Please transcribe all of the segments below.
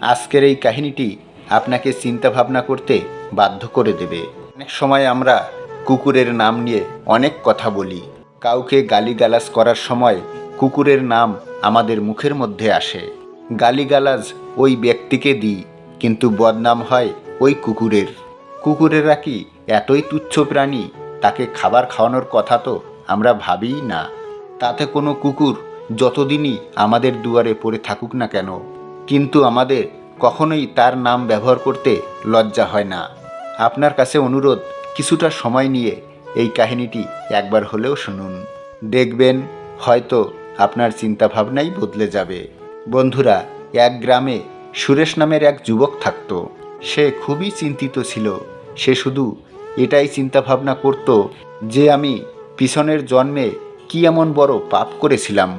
আজকের এই কাহিনীটি আপনাকে চিন্তা ভাবনা করতে বাধ্য করে দেবে। অনেক সময় আমরা কুকুরের নাম নিয়ে অনেক কথা বলি। কাউকে গালিগালাজ করার সময় কুকুরের নাম আমাদের মুখের মধ্যে আসে। গালিগালাজ ওই ব্যক্তিকে দিই, কিন্তু বদনাম হয় ওই কুকুরের। কুকুরেরা কি এতই তুচ্ছ প্রাণী, তাকে খাবার খাওয়ানোর কথা তো আমরা ভাবিই না। তাতে কোনো কুকুর যতদিনই আমাদের দুয়ারে পড়ে থাকুক না কেন কিন্তু আমাদের কখনোই তার নাম ব্যবহার করতে লজ্জা হয় না। আপনার কাছে অনুরোধ, কিছুটা সময় নিয়ে এই কাহিনীটি একবার হলেও শুনুন। দেখবেন হয়তো আপনার চিন্তাভাবনাই বদলে যাবে। বন্ধুরা, এক গ্রামে সুরেশ নামের এক যুবক থাকত। সে খুবই চিন্তিত ছিল। সে শুধু এটাই চিন্তাভাবনা করত যে আমি পিছনের জন্মে কি এমন বড় পাপ করেছিলাম,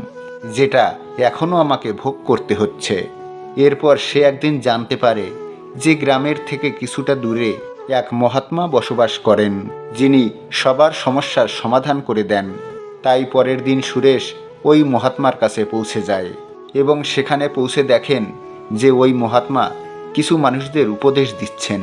যেটা এখনও আমাকে ভোগ করতে হচ্ছে। এরপর সে একদিন জানতে পারে যে গ্রামের থেকে কিছুটা দূরে এক মহাত্মা বসবাস করেন, যিনি সবার সমস্যার সমাধান করে দেন। তাই পরের দিন সুরেশ ওই মহাত্মার কাছে পৌঁছে যায় এবং সেখানে পৌঁছে দেখেন যে ওই মহাত্মা কিছু মানুষদের উপদেশ দিচ্ছেন।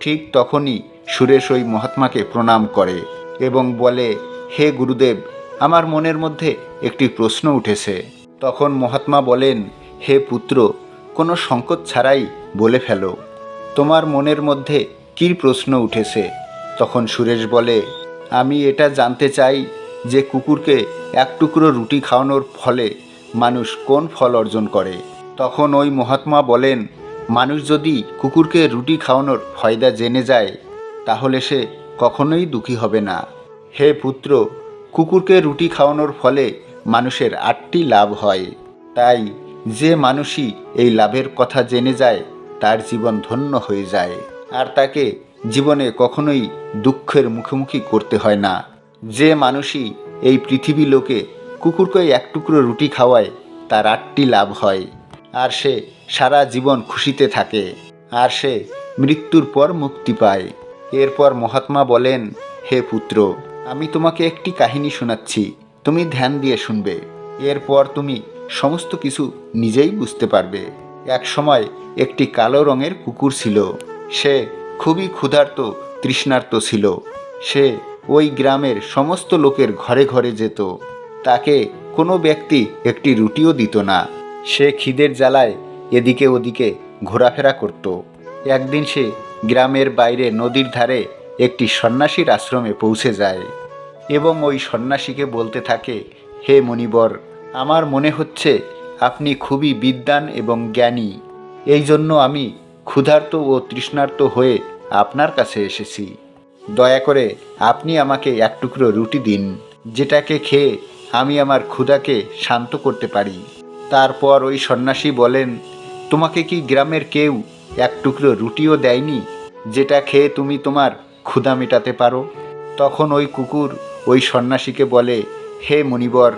ঠিক তখনই সুরেশ ওই মহাত্মাকে প্রণাম করে এবং বলে, হে গুরুদেব, আমার মনের মধ্যে একটি প্রশ্ন উঠেছে। তখন মহাত্মা বলেন, হে পুত্র কোনো সংকোচ ছাড়াই বলে ফেলো, তোমার মনের মধ্যে কি প্রশ্ন উঠেছে? তখন সুরেশ বলে, আমি এটা জানতে চাই যে কুকুরকে এক টুকরো রুটি খাওয়ানোর ফলে মানুষ কোন ফল অর্জন করে? তখন ওই মহাত্মা বলেন, মানুষ যদি কুকুরকে রুটি খাওয়ানোর ফয়দা জেনে যায়, তাহলে সে কখনোই দুঃখী হবে না। হে পুত্র, কুকুরকে রুটি খাওয়ানোর ফলে মানুষের আটটি লাভ হয়, তাই যে মানুষই এই লাভের কথা জেনে যায়, তার জীবন ধন্য হয়ে যায়। আর তাকে জীবনে কখনোই দুঃখের মুখোমুখি করতে হয় না। যে মানুষই এই পৃথিবী লোকে কুকুরকে এক টুকরো রুটি খাওয়ায়, তার আটটি লাভ হয়। আর সে সারা জীবন খুশিতে থাকে। আর সে মৃত্যুর পর মুক্তি পায়। এরপর মহাত্মা বলেন, হে পুত্র, আমি তোমাকে একটি কাহিনী শোনাচ্ছি। তুমি ধ্যান দিয়ে শুনবে। এরপর তুমি সমস্ত কিছু নিজেই বুঝতে পারবে। এক সময় একটি কালো রঙের কুকুর ছিল। সে খুবই ক্ষুধার্ত, তৃষ্ণার্ত ছিল। সে ওই গ্রামের সমস্ত লোকের ঘরে ঘরে যেত। তাকে কোনো ব্যক্তি একটি রুটিও দিত না। সে খিদের জ্বালায় এদিকে ওদিকে ঘোরাফেরা করত। একদিন সে গ্রামের বাইরে নদীর ধারে একটি সন্ন্যাসীর আশ্রমে পৌঁছে যায় এবং ওই সন্ন্যাসীকে বলতে থাকে, হে মণিবর আমার মনে হচ্ছে আপনি খুবই বিদ্বান এবং জ্ঞানী। এই জন্য আমি ক্ষুধার্ত ও তৃষ্ণার্ত হয়ে আপনার কাছে এসেছি। দয়া করে আপনি আমাকে এক টুকরো রুটি দিন, যেটাকে খেয়ে আমি আমার ক্ষুধাকে শান্ত করতে পারি। তারপর ওই সন্ন্যাসী বলেন, তোমাকে কি গ্রামের কেউ এক টুকরো রুটিও দেয়নি, যেটা খেয়ে তুমি তোমার ক্ষুধা মেটাতে পারো? তখন ওই কুকুর ওই সন্ন্যাসীকে বলে, হে মণিবর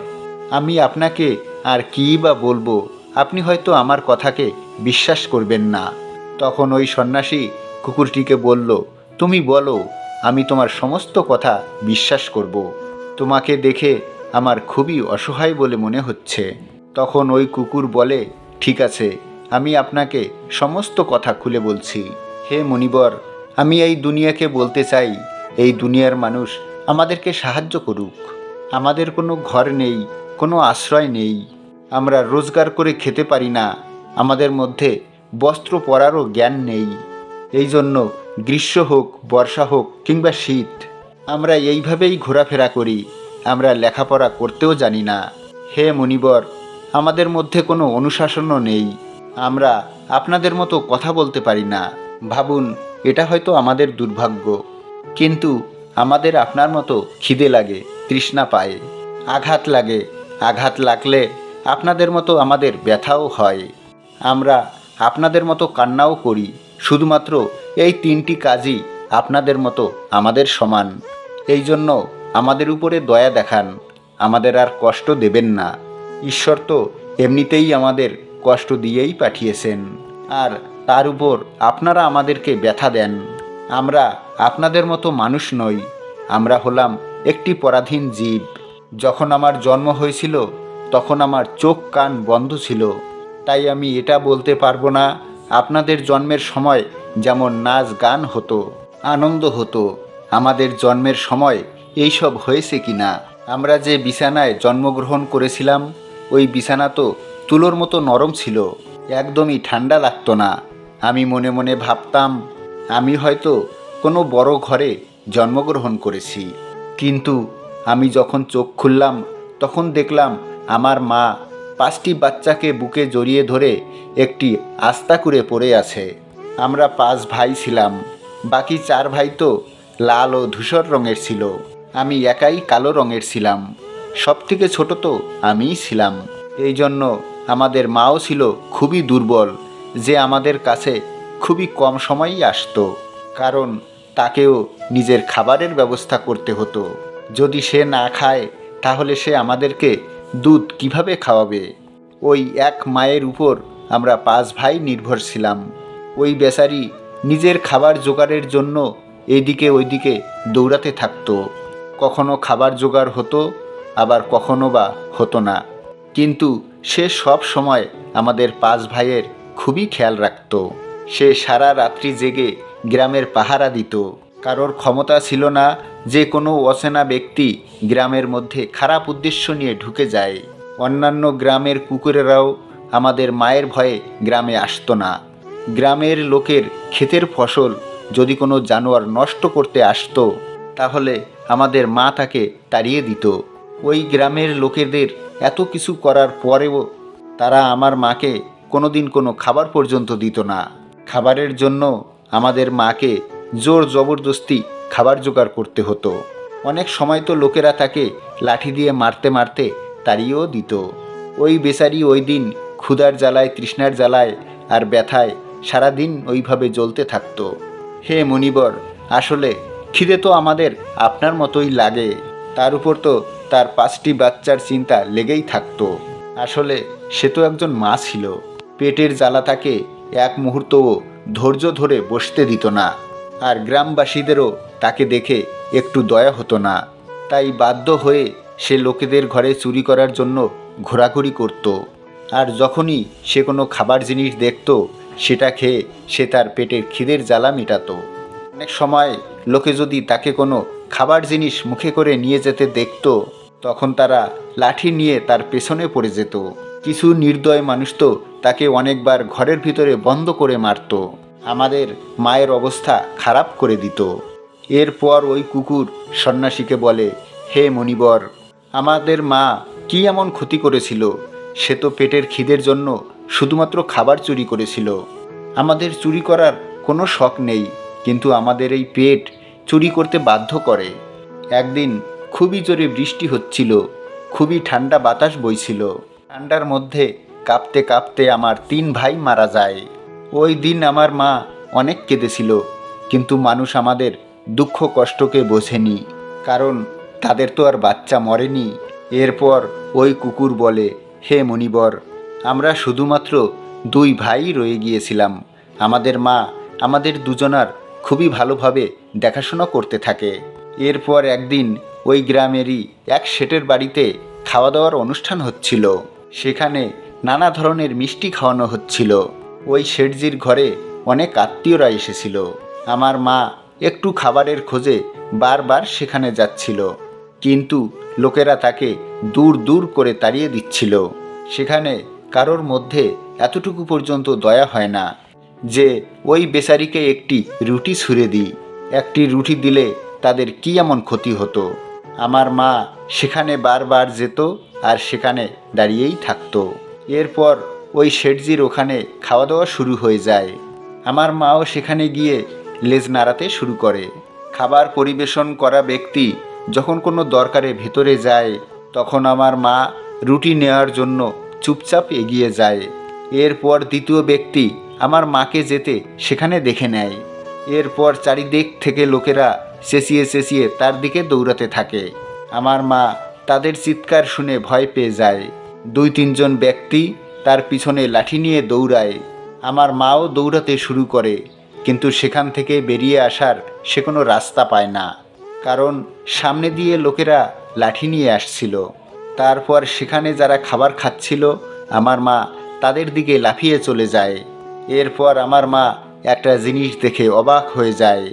আমি আপনাকে আর কী বা বলব? আপনি হয়তো আমার কথাকে বিশ্বাস করবেন না। তখন ওই সন্ন্যাসী কুকুরটিকে বলল, তুমি বলো, আমি তোমার সমস্ত কথা বিশ্বাস করব। তোমাকে দেখে আমার খুবই অসহায় বলে মনে হচ্ছে তখন ওই কুকুর বলে, ঠিক আছে, আমি আপনাকে সমস্ত কথা খুলে বলছি। হে মণিবর, আমি এই দুনিয়াকে বলতে চাই। এই দুনিয়ার মানুষ আমাদেরকে সাহায্য করুক। আমাদের কোনো ঘর নেই কোনো আশ্রয় নেই। আমরা রোজগার করে খেতে পারি না। আমাদের মধ্যে বস্ত্র পরারও জ্ঞান নেই। এই জন্য গ্রীষ্ম হোক, বর্ষা হোক কিংবা শীত, আমরা এইভাবেই ঘোরাফেরা করি। আমরা লেখাপড়া করতেও জানি না। হে মণিবর, আমাদের মধ্যে কোনো অনুশাসনও নেই। আমরা আপনাদের মতো কথা বলতে পারি না। ভাবুন, এটা হয়তো আমাদের দুর্ভাগ্য। কিন্তু আমাদের আপনার মতো খিদে লাগে, তৃষ্ণা পায়, আঘাত লাগে আঘাত লাগলে আপনাদের মতো আমাদের ব্যথাও হয়। আমরা আপনাদের মতো কান্নাও করি। শুধুমাত্র এই তিনটি কাজই আপনাদের মতো আমাদের সমান। এই জন্য আমাদের উপরে দয়া দেখান। আমাদের আর কষ্ট দেবেন না। ঈশ্বর তো এমনিতেই আমাদের কষ্ট দিয়েই পাঠিয়েছেন। আর তার উপর আপনারা আমাদেরকে ব্যথা দেন। আমরা আপনাদের মতো মানুষ নই। আমরা হলাম একটি পরাধীন জীব। যখন আমার জন্ম হয়েছিল, তখন আমার চোখ কান বন্ধ ছিল। তাই আমি এটা বলতে পারব না, আপনাদের জন্মের সময় যেমন নাচ গান হতো, আনন্দ হতো, আমাদের জন্মের সময় এইসব হয়েছে কি না আমরা যে বিছানায় জন্মগ্রহণ করেছিলাম, ওই বিছানা তো তুলোর মতো নরম ছিল, একদমই ঠান্ডা লাগতো না। আমি মনে মনে ভাবতাম, আমি হয়তো কোনো বড় ঘরে জন্মগ্রহণ করেছি। কিন্তু আমি যখন চোখ খুললাম, তখন দেখলাম আমার মা পাঁচটি বাচ্চাকে বুকে জড়িয়ে ধরে একটি আস্তা করে পড়ে আছে। আমরা পাঁচ ভাই ছিলাম, বাকি চার ভাই তো লাল ও ধূসর রঙের ছিল। আমি একাই কালো রঙের ছিলাম সব থেকে ছোট তো আমিই ছিলাম। এই জন্য আমাদের মাও ছিল খুবই দুর্বল, যে আমাদের কাছে খুবই কম সময়ই আসতো, কারণ তাকেও নিজের খাবারের ব্যবস্থা করতে হতো। যদি সে না খায়, তাহলে সে আমাদেরকে দুধ কীভাবে খাওয়াবে? ওই এক মায়ের উপর আমরা পাঁচ ভাই নির্ভর ছিলাম। ওই বেচারি নিজের খাবার জোগাড়ের জন্য এইদিকে ওইদিকে দৌড়াতে থাকতো। কখনো খাবার জোগাড় হতো, আবার কখনো বা হতো না। কিন্তু সে সব সময় আমাদের পাঁচ ভাইয়ের খুবই খেয়াল রাখত। সে সারা রাত্রি জেগে গ্রামের পাহারা দিত। কারোর ক্ষমতা ছিল না, যে কোনো অচেনা ব্যক্তি গ্রামের মধ্যে খারাপ উদ্দেশ্য নিয়ে ঢুকে যায়। অন্যান্য গ্রামের কুকুরেরাও আমাদের মায়ের ভয়ে গ্রামে আসতো না। গ্রামের লোকের ক্ষেতের ফসল যদি কোনো জানোয়ার নষ্ট করতে আসতো, তাহলে আমাদের মা তাকে তাড়িয়ে দিত। ওই গ্রামের লোকেদের এত কিছু করার পরেও তারা আমার মাকে কোনোদিন কোনো খাবার পর্যন্ত দিত না। খাবারের জন্য আমাদের মাকে জোর জবরদস্তি খাবার জোগাড় করতে হতো। অনেক সময় তো লোকেরা তাকে লাঠি দিয়ে মারতে মারতে তাড়িয়েও দিত। ওই বেচারি ওই দিন ক্ষুধার জ্বালায়, তৃষ্ণার জ্বালায় আর ব্যথায় সারাদিন ওইভাবে জ্বলতে থাকতো। হে মনিবর আসলে খিদে তো আমাদের আপনার মতোই লাগে। তার উপর তো তার পাঁচটি বাচ্চার চিন্তা লেগেই থাকতো। আসলে সে তো একজন মা ছিল। পেটের জ্বালা তাকে এক মুহূর্তও ধৈর্য ধরে বসতে দিত না। আর গ্রামবাসীদেরও তাকে দেখে একটু দয়া হতো না। তাই বাধ্য হয়ে সে লোকেদের ঘরে চুরি করার জন্য ঘোরাঘুরি করত। আর যখনই সে কোনো খাবার জিনিস দেখত, সেটা খেয়ে সে তার পেটের খিদের জ্বালা মেটাতো। অনেক সময় লোকে যদি তাকে কোনো খাবার জিনিস মুখে করে নিয়ে যেতে দেখত, তখন তারা লাঠি নিয়ে তার পেছনে পড়ে যেত। কিছু নির্দয় মানুষ তো তাকে অনেকবার ঘরের ভিতরে বন্ধ করে মারত। আমাদের মায়ের অবস্থা খারাপ করে দিত। এরপর ওই কুকুর সন্ন্যাসীকে বলে, হে মণিবর, আমাদের মা কি এমন ক্ষতি করেছিল? সে তো পেটের খিদের জন্য শুধুমাত্র খাবার চুরি করেছিল। আমাদের চুরি করার কোনো শখ নেই, কিন্তু আমাদের এই পেট চুরি করতে বাধ্য করে। একদিন খুবই জোরে বৃষ্টি হচ্ছিল, খুবই ঠান্ডা বাতাস বইছিল। ঠান্ডার মধ্যে কাঁপতে কাঁপতে আমার তিন ভাই মারা যায়। ওই দিন আমার মা অনেক কেঁদেছিল, কিন্তু মানুষ আমাদের দুঃখ কষ্টকে বোঝেনি, কারণ তাদের তো আর বাচ্চা মরেনি। এরপর ওই কুকুর বলে, হে মণিবর, আমরা শুধুমাত্র দুই ভাই রয়ে গিয়েছিলাম। আমাদের মা আমাদের দুজনার খুবই ভালোভাবে দেখাশোনা করতে থাকে। এরপর একদিন ওই গ্রামেরই এক শেটের বাড়িতে খাওয়া দাওয়ার অনুষ্ঠান হচ্ছিল। সেখানে নানা ধরনের মিষ্টি খাওয়ানো হচ্ছিল। ওই শেঠজির ঘরে অনেক আত্মীয়রা এসেছিল। আমার মা একটু খাবারের খোঁজে বারবার সেখানে যাচ্ছিল। কিন্তু লোকেরা তাকে দূর দূর করে তাড়িয়ে দিচ্ছিল। সেখানে কারোর মধ্যে এতটুকু পর্যন্ত দয়া হয় না যে ওই বেচারিকে একটি রুটি ছুঁড়ে দিই। একটি রুটি দিলে তাদের কি এমন ক্ষতি হতো? আমার মা সেখানে বারবার যেত আর সেখানে দাঁড়িয়েই থাকতো। এরপর ওই শেঠজির ওখানে খাওয়া দাওয়া শুরু হয়ে যায়। আমার মাও সেখানে গিয়ে লেজ নাড়াতে শুরু করে। খাবার পরিবেশন করা ব্যক্তি যখন কোনো দরকারে ভেতরে যায়, তখন আমার মা রুটি নেওয়ার জন্য চুপচাপ এগিয়ে যায়। এরপর দ্বিতীয় ব্যক্তি আমার মাকে যেতে সেখানে দেখে নেয়। এরপর চারিদিক থেকে লোকেরা চেঁচিয়ে চেঁচিয়ে তার দিকে দৌড়াতে থাকে। আমার মা তাদের চিৎকার শুনে ভয় পেয়ে যায়। দুই তিনজন ব্যক্তি তার পিছনে লাঠি নিয়ে দৌড়ায়। আমার মাও দৌড়াতে শুরু করে, কিন্তু সেখান থেকে বেরিয়ে আসার সে কোনো রাস্তা পায় না। কারণ সামনে দিয়ে লোকেরা লাঠি নিয়ে আসছিল। তারপর সেখানে যারা খাবার খাচ্ছিল, আমার মা তাদের দিকে লাফিয়ে চলে যায়। এরপর আমার মা একটা জিনিস দেখে অবাক হয়ে যায়।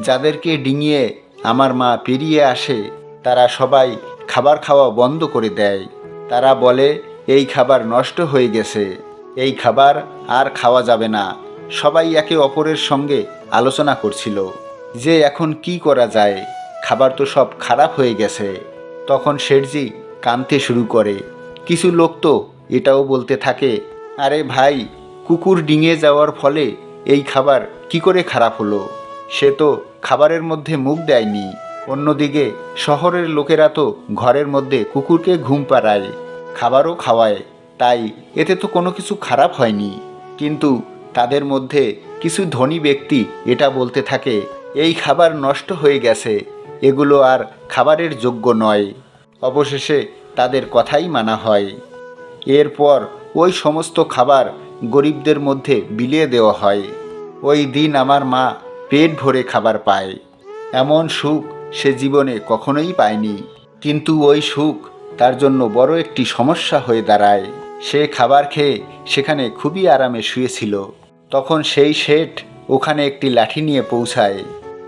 যাদেরকে ডিঙিয়ে আমার মা পেরিয়ে আসে, তারা সবাই খাবার খাওয়া বন্ধ করে দেয়। তারা বলে এই খাবার নষ্ট হয়ে গেছে। এই খাবার আর খাওয়া যাবে না। সবাই একে অপরের সঙ্গে আলোচনা করছিল। যে এখন কি করা যায়? খাবার তো সব খারাপ হয়ে গেছে। তখন শেঠজি কাঁদতে শুরু করে। কিছু লোক তো এটাও বলতে থাকে, আরে ভাই, কুকুর ডিঙে যাওয়ার ফলে এই খাবার কি করে খারাপ হলো? সে তো খাবারের মধ্যে মুখ দেয়নি। অন্যদিকে শহরের লোকেরা তো ঘরের মধ্যে কুকুরকে ঘুম পাড়ায়। খাবারও খাওয়ায়, তাই এতে তো কোনো কিছু খারাপ হয়নি। কিন্তু তাদের মধ্যে কিছু ধনী ব্যক্তি এটা বলতে থাকে, এই খাবার নষ্ট হয়ে গেছে, এগুলো আর খাবারের যোগ্য নয়। অবশেষে তাদের কথাই মানা হয়। এরপর ওই সমস্ত খাবার গরিবদের মধ্যে বিলিয়ে দেওয়া হয়। ওই দিন আমার মা পেট ভরে খাবার পায়। এমন সুখ সে জীবনে কখনোই পায়নি। কিন্তু ওই সুখ তার জন্য বড় একটি সমস্যা হয়ে দাঁড়ায়। সে খাবার খেয়ে সেখানে খুবই আরামে শুয়েছিল। তখন সেই শেঠ ওখানে একটি লাঠি নিয়ে পৌঁছায়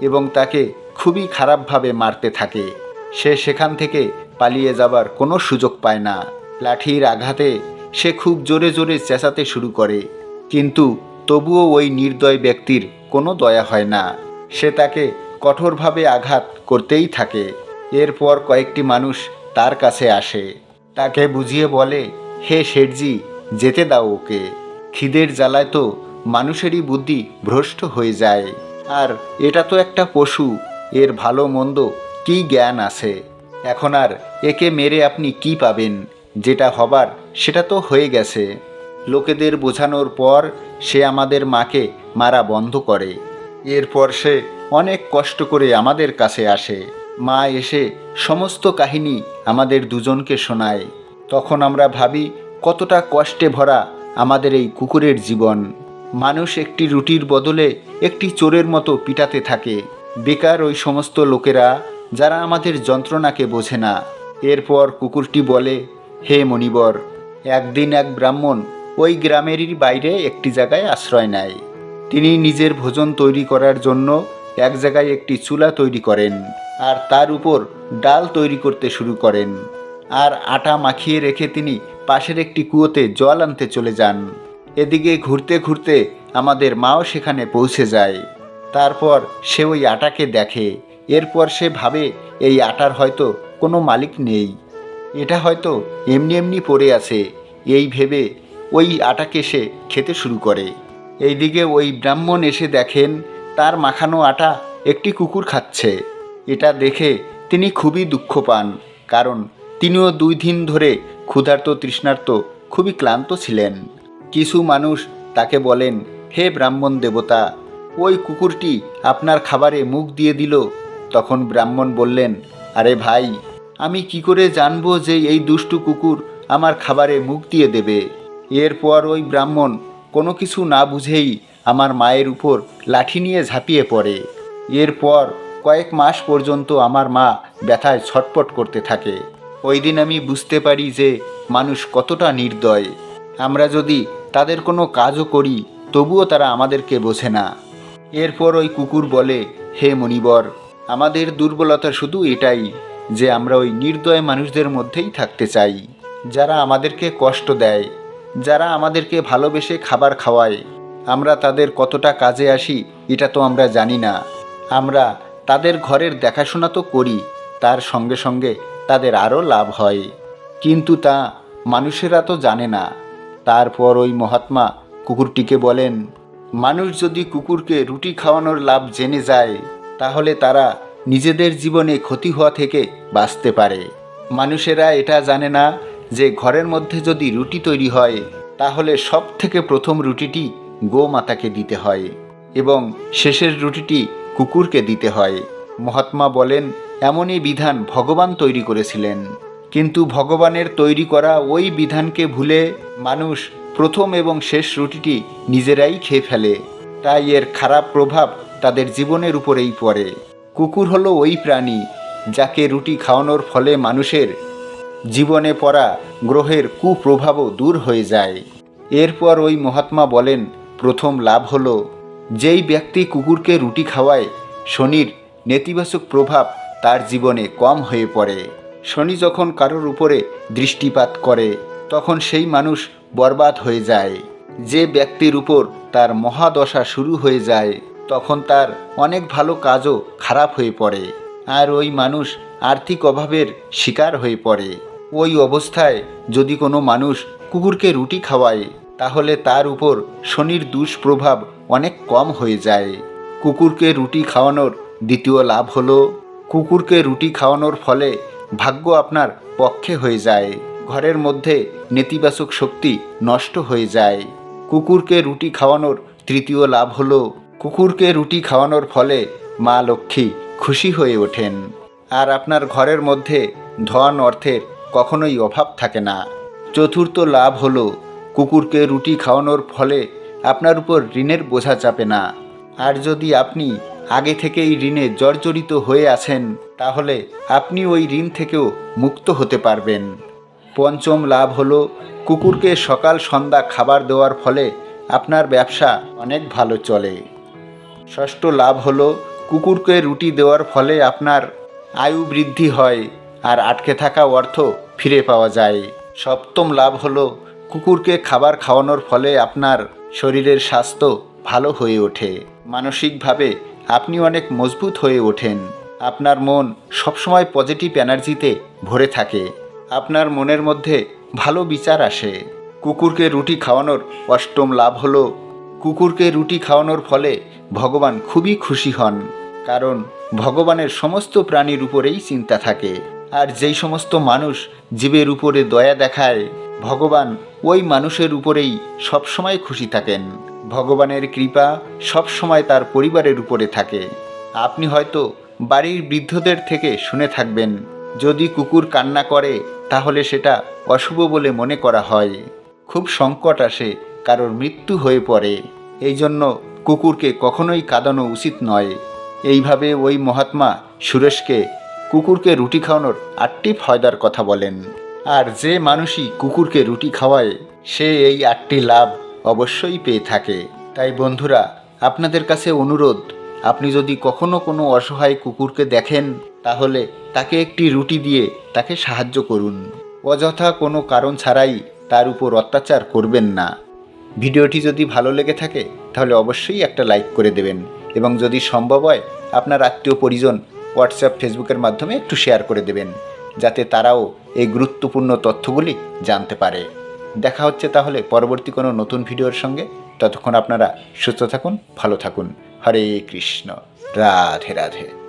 এবং তাকে খুবই খারাপভাবে মারতে থাকে। সে সেখান থেকে পালিয়ে যাবার কোনো সুযোগ পায় না। লাঠির আঘাতে সে খুব জোরে জোরে চেঁচাতে শুরু করে। কিন্তু তবুও ওই নির্দয় ব্যক্তির কোনো দয়া হয় না। সে তাকে কঠোরভাবে আঘাত করতেই থাকে। এরপর কয়েকটি মানুষ তার কাছে আসে। তাকে বুঝিয়ে বলে, হে শেঠজি, যেতে দাও ওকে। খিদের জ্বালায় তো মানুষেরই বুদ্ধি ভ্রষ্ট হয়ে যায়। আর এটা তো একটা পশু, এর ভালো মন্দ কী জ্ঞান আছে? এখন আর একে মেরে আপনি কি পাবেন? যেটা হবার সেটা তো হয়ে গেছে। লোকেদের বোঝানোর পর সে আমাদের মাকে মারা বন্ধ করে। এরপর সে অনেক কষ্ট করে আমাদের কাছে আসে। মা এসে সমস্ত কাহিনী আমাদের দুজনকে শোনায়। তখন আমরা ভাবি, কতটা কষ্টে ভরা আমাদের এই কুকুরের জীবন। মানুষ একটি রুটির বদলে একটি চোরের মতো পিটাতে থাকে। বেকার ওই সমস্ত লোকেরা, যারা আমাদের যন্ত্রণাকে বোঝে না। এরপর কুকুরটি বলে, হে মণিবর, একদিন এক ব্রাহ্মণ ওই গ্রামেরই বাইরে একটি জায়গায় আশ্রয় নেয়। তিনি নিজের ভোজন তৈরি করার জন্য এক জায়গায় একটি চুলা তৈরি করেন। আর তার উপর ডাল তৈরি করতে শুরু করেন। আর আটা মাখিয়ে রেখে তিনি পাশের একটি কুয়োতে জল আনতে চলে যান। এদিকে ঘুরতে ঘুরতে আমাদের মাও সেখানে পৌঁছে যায়। তারপর সে ওই আটাকে দেখে। এরপর সে ভাবে, এই আটার হয়তো কোনো মালিক নেই। এটা হয়তো এমনি এমনি পড়ে আছে। এই ভেবে ওই আটাকে সে খেতে শুরু করে। এইদিকে ওই ব্রাহ্মণ এসে দেখেন, তার মাখানো আটা একটি কুকুর খাচ্ছে। এটা দেখে তিনি খুবই দুঃখ পান, কারণ তিনিও দুই দিন ধরে ক্ষুধার্ত তৃষ্ণার্ত খুবই ক্লান্ত ছিলেন। কিছু মানুষ তাকে বলেন, হে ব্রাহ্মণ দেবতা, ওই কুকুরটি আপনার খাবারে মুখ দিয়ে দিল। তখন ব্রাহ্মণ বললেন, আরে ভাই, আমি কি করে জানব যে এই দুষ্টু কুকুর আমার খাবারে মুখ দিয়ে দেবে? এরপর ওই ব্রাহ্মণ কোনো কিছু না বুঝেই আমার মায়ের উপর লাঠি নিয়ে ঝাঁপিয়ে পড়ে। এরপর কয়েক মাস পর্যন্ত আমার মা ব্যথায় ছটপট করতে থাকে। ওই দিন আমি বুঝতে পারি যে মানুষ কতটা নির্দয়। আমরা যদি তাদের কোনো কাজও করি, তবুও তারা আমাদেরকে বোঝে না। এরপর ওই কুকুর বলে, হে মণিবর, আমাদের দুর্বলতা শুধু এটাই যে আমরা ওই নির্দয় মানুষদের মধ্যেই থাকতে চাই। যারা আমাদেরকে কষ্ট দেয়, যারা আমাদেরকে ভালোবেসে খাবার খাওয়ায়, আমরা তাদের কতটা কাজে আসি, এটা তো আমরা জানি না। আমরা তাদের ঘরের দেখাশোনা তো করি, তার সঙ্গে সঙ্গে তাদের আরও লাভ হয়। কিন্তু তা মানুষেরা তো জানে না। তারপর ওই মহাত্মা কুকুরটিকে বলেন, মানুষ যদি কুকুরকে রুটি খাওয়ানোর লাভ জেনে যায়, তাহলে তারা নিজেদের জীবনে ক্ষতি হওয়া থেকে বাঁচতে পারে। মানুষেরা এটা জানে না যে ঘরের মধ্যে যদি রুটি তৈরি হয়, তাহলে সব থেকে প্রথম রুটিটি গোমাতাকে দিতে হয় এবং শেষের রুটিটি কুকুরকে দিতে হয়। মহাত্মা বলেন, এমনই বিধান ভগবান তৈরি করেছিলেন। কিন্তু ভগবানের তৈরি করা ওই বিধানকে ভুলে মানুষ প্রথম এবং শেষ রুটিটি নিজেরাই খেয়ে ফেলে। তাই এর খারাপ প্রভাব তাদের জীবনের উপরেই পড়ে। কুকুর হলো ওই প্রাণী যাকে রুটি খাওয়ানোর ফলে মানুষের জীবনে পড়া গ্রহের কুপ্রভাবও দূর হয়ে যায়। এরপর ওই মহাত্মা বলেন, প্রথম লাভ হলো যেই ব্যক্তি কুকুরকে রুটি খাওয়ায়, শনির নেতিবাচক প্রভাব তার জীবনে কম হয়ে পড়ে। শনি যখন কারোর উপরে দৃষ্টিপাত করে, তখন সেই মানুষ বরবাদ হয়ে যায়। যে ব্যক্তির উপর তার মহাদশা শুরু হয়ে যায়, তখন তার অনেক ভালো কাজও খারাপ হয়ে পড়ে আর ওই মানুষ আর্থিক অভাবের শিকার হয়ে পড়ে। ওই অবস্থায় যদি কোনো মানুষ কুকুরকে রুটি খাওয়ায়, তাহলে তার উপর শনির দুষ্প্রভাব অনেক কম হয়ে যায়। কুকুরকে রুটি খাওয়ানোর দ্বিতীয় লাভ হলো, কুকুরকে রুটি খাওয়ানোর ফলে ভাগ্য আপনার পক্ষে হয়ে যায়। ঘরের মধ্যে নেতিবাচক শক্তি নষ্ট হয়ে যায়। কুকুরকে রুটি খাওয়ানোর তৃতীয় লাভ হলো, কুকুরকে রুটি খাওয়ানোর ফলে মা লক্ষ্মী খুশি হয়ে ওঠেন। আর আপনার ঘরের মধ্যে ধন অর্থের কখনোই অভাব থাকে না। চতুর্থ লাভ হলো, কুকুরকে রুটি খাওয়ানোর ফলে আপনার উপর ঋণের বোঝা চাপে না। আর যদি আপনি আগে থেকেই ঋণে জর্জরিত হয়ে আছেন, তাহলে আপনি ওই ঋণ থেকেও মুক্ত হতে পারবেন। পঞ্চম লাভ হলো, কুকুরকে সকাল সন্ধ্যা খাবার দেওয়ার ফলে আপনার ব্যবসা অনেক ভালো চলে। ষষ্ঠ লাভ হলো, কুকুরকে রুটি দেওয়ার ফলে আপনার আয়ু বৃদ্ধি হয় আর আটকে থাকা অর্থ ফিরে পাওয়া যায়। সপ্তম লাভ হলো, কুকুরকে খাবার খাওয়ানোর ফলে আপনার শরীরের স্বাস্থ্য ভালো হয়ে ওঠে। মানসিকভাবে আপনি অনেক মজবুত হয়ে ওঠেন। আপনার মন সবসময় পজিটিভ এনার্জিতে ভরে থাকে। আপনার মনের মধ্যে ভালো বিচার আসে। কুকুরকে রুটি খাওয়ানোর অষ্টম লাভ হলো, কুকুরকে রুটি খাওয়ানোর ফলে ভগবান খুবই খুশি হন। কারণ ভগবানের সমস্ত প্রাণীর উপরেই চিন্তা থাকে। আর যেই সমস্ত মানুষ জীবের উপরে দয়া দেখায়, ভগবান ওই মানুষের উপরেই সবসময় খুশি থাকেন। ভগবানের কৃপা সবসময় তার পরিবারের উপরে থাকে। আপনি হয়তো বাড়ির বৃদ্ধদের থেকে শুনে থাকবেন, যদি কুকুর কান্না করে, তাহলে সেটা অশুভ বলে মনে করা হয়। খুব সংকট আসে কারোর মৃত্যু হয়ে পড়ে। এই জন্য কুকুরকে কখনোই কাঁদানো উচিত নয়। এইভাবে ওই মহাত্মা সুরেশকে কুকুরকে রুটি খাওয়ানোর আটটি ফয়দার কথা বলেন। আর যে মানুষই কুকুরকে রুটি খাওয়ায়, সে এই আটটি লাভ অবশ্যই পেয়ে থাকে। তাই বন্ধুরা, আপনাদের কাছে অনুরোধ, আপনি যদি কখনো কোনো অসহায় কুকুরকে দেখেন, তাহলে তাকে একটি রুটি দিয়ে তাকে সাহায্য করুন। অযথা কোনো কারণ ছাড়াই তার উপর অত্যাচার করবেন না। ভিডিওটি যদি ভালো লেগে থাকে, তাহলে অবশ্যই একটা লাইক করে দেবেন। এবং যদি সম্ভব হয়, আপনার আত্মীয় পরিজন হোয়াটসঅ্যাপ, ফেসবুকের মাধ্যমে একটু শেয়ার করে দেবেন, যাতে তারাও এই গুরুত্বপূর্ণ তথ্যগুলি জানতে পারে। দেখা হচ্ছে তাহলে পরবর্তী কোনো নতুন ভিডিওর সঙ্গে। ততক্ষণ আপনারা সুস্থ থাকুন, ভালো থাকুন। হরে কৃষ্ণ। রাধে রাধে।